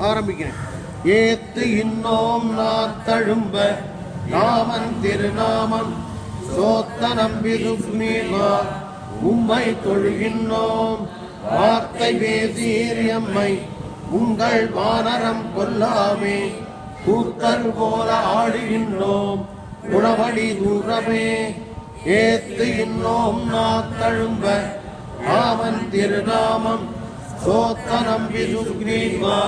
ஆரம்பிக்கிறேன். ஏத்து இன்னோம் நாத்தழும்ப ராமன் திருநாமம் சோத்த நம்பி சுக்மீமா உம்மை தொழுகின்றோம். வார்த்தை பேசீர் எம்மை உங்கள் வானரம் கொல்லாமே கூத்தர் போல ஆடுகின்றோம். உணவடி தூரமே ஏத்து இன்னோம் நாத்தழும்ப ராமன் திருநாமம் சோத்த நம்பி சுக்ரீவா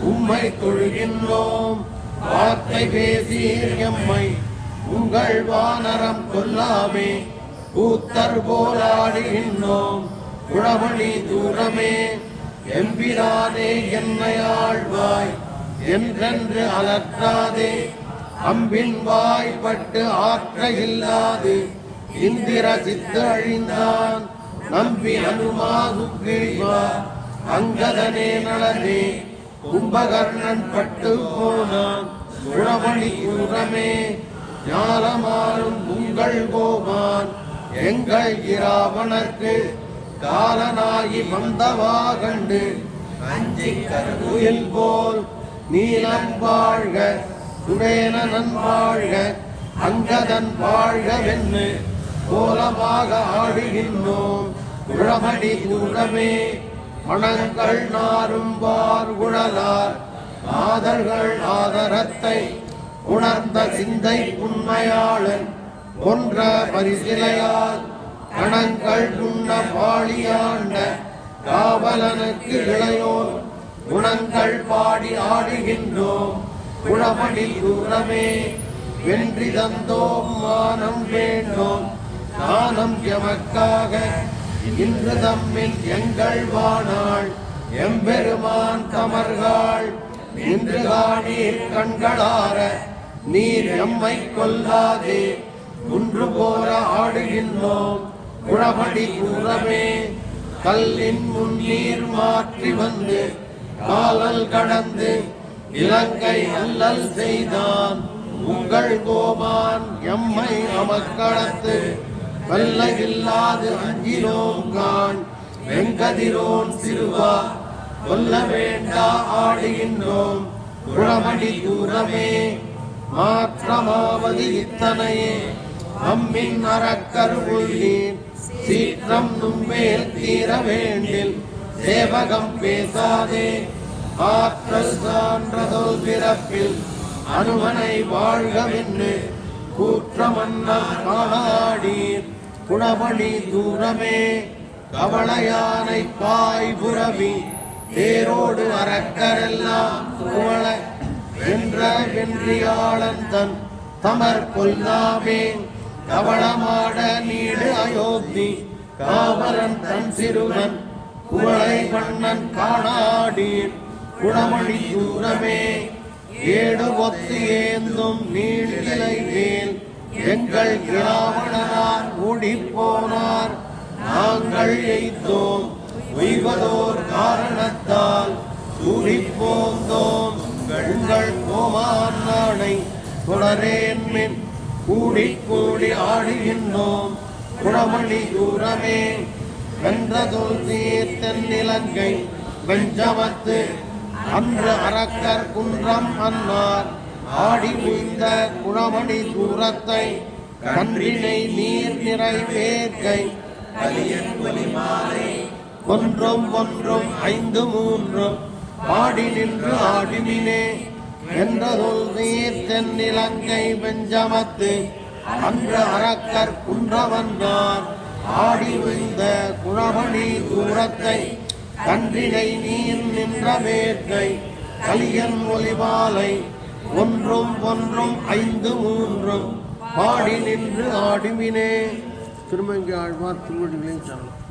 உம்மை தொழுகின்றோம். வார்த்தை பேசீர் எம்மை. உங்கள் வானரம் கொல்லாமே. கூத்தர் போராடுகின்றோம் குழமணி தூரமே. எம்பிரானே என்னை ஆழ்வாய் என்றென்று அலற்றாதே. அம்பின் வாய்பட்டு ஆற்ற இல்லாது இந்திர சித்து அழிந்தான். நம்பி அனுமா அங்கதனே நலனே. கும்பகர்ணன் பட்டு போனான். குழமணி உரமே ஞானமாறும் உங்கள் கோபான். எங்கள் இராவணர்க்கு காலனாகி வந்தவா கண்டு அஞ்சி கருகுயில் போல் நீலம் வாழ்க சுடேனன் வாழ்க அங்கதன் வாழ்கவென்னு கோலமாக ஆடுகின்றோம். குழமடி தூரமே மணங்கள் நாரும் வார் குழலார் ஆதர்கள் ஆதரத்தை உணர்ந்த சிந்தை உண்மையாளன் கொன்ற பரிசிலையால் கணங்கள் உண்ண பாடியாண்ட காவலனுக்கு இளையோர். குணங்கள் பாடி ஆடுகின்றோம். குணமணி தூரமே வென்றி தந்தோம். மானம் வேண்டோம். தானம் எமக்காக இன்று தம்மில் எங்கள் வானாள் எம்பெருமான் தமர்கள் இன்று காணீர் கண்களார நீர் எம்மை கொல்லாதே. குன்று போற ஆடுகின்றோம் குழபடி கூறமே. கல்லின் முன்னீர் மாற்றி வந்து காலல் கடந்து இலங்கை அல்லல் செய்தான். உங்கள் கோமான் எம்மை அமக்களத்து வெல்ல இல்லாது அஞ்சினோம் வெங்கதிரோன் சிறுவா கொல்ல வேண்டா ஆடுகின்றோம் குழமடி தூரமே மாற்றமாவது இத்தனையே அம்மின் அறக்கருவுள்ளீர் சீற்றம் நும்மேல் தீர வேண்டில் சேவகம் பேசாதே ஆற்றல் சான்றதோ பிறப்பில் அனுமனை வாழ்கவென்று கூற்றமன்னார் காணாடீர் குணமணி தூரமே கவளையானை பாய் புறவி தேரோடு அறக்கரெல்லாம் புகழ வென்ற வென்றியாளன் தன் தமர் கொல்லாமே கவளமாட நீடு அயோத்தி காவலன் தன் சிறுவன் குவளை மன்னன் காணாடீர். குணமணி தூரமே ஏடு ஒத்து ஏந்தும் நீழ்நிலை மேல் எங்கள் கிராமணனார் ஓடிப்போனார் நாங்கள் எய்தோம். உய்வதோர் காரணத்தால் சூடிப் போந்தோம் உங்கள் கோமான் நாடை தொடரேன் மின். கூடி கூடி ஆடுகின்றோம். குணமணி தூரமே. வென்றதொல் தீர்த்தன் நிலங்கை வெஞ்சமத்து அன்று அரக்கர் குன்றம் அன்னார். ஆடி உய்ந்த குணமணி தூரத்தை கன்றினை நீர் நிறைவேற்கை கலியன் ஒன்றும் ஒன்றும் ஐந்து மூன்றும் பாடி நின்று ஆடினே என்றதொல் நீர் தென்னிலங்கை பெஞ்சமத்து அன்று அரக்கர் குன்றவன்றார். ஆடி உய்ந்த குணமணி தூரத்தை கன்றினை நீர் நின்ற வேர்க்கை கலியன் ஒலிமாலை ஒன்றும் ஒன்றும் ஐந்து மூன்றும் பாடி நின்று ஆடுமினே. திருமங்கி ஆழ்வார் திருவடிகளையும் சொல்லலாம்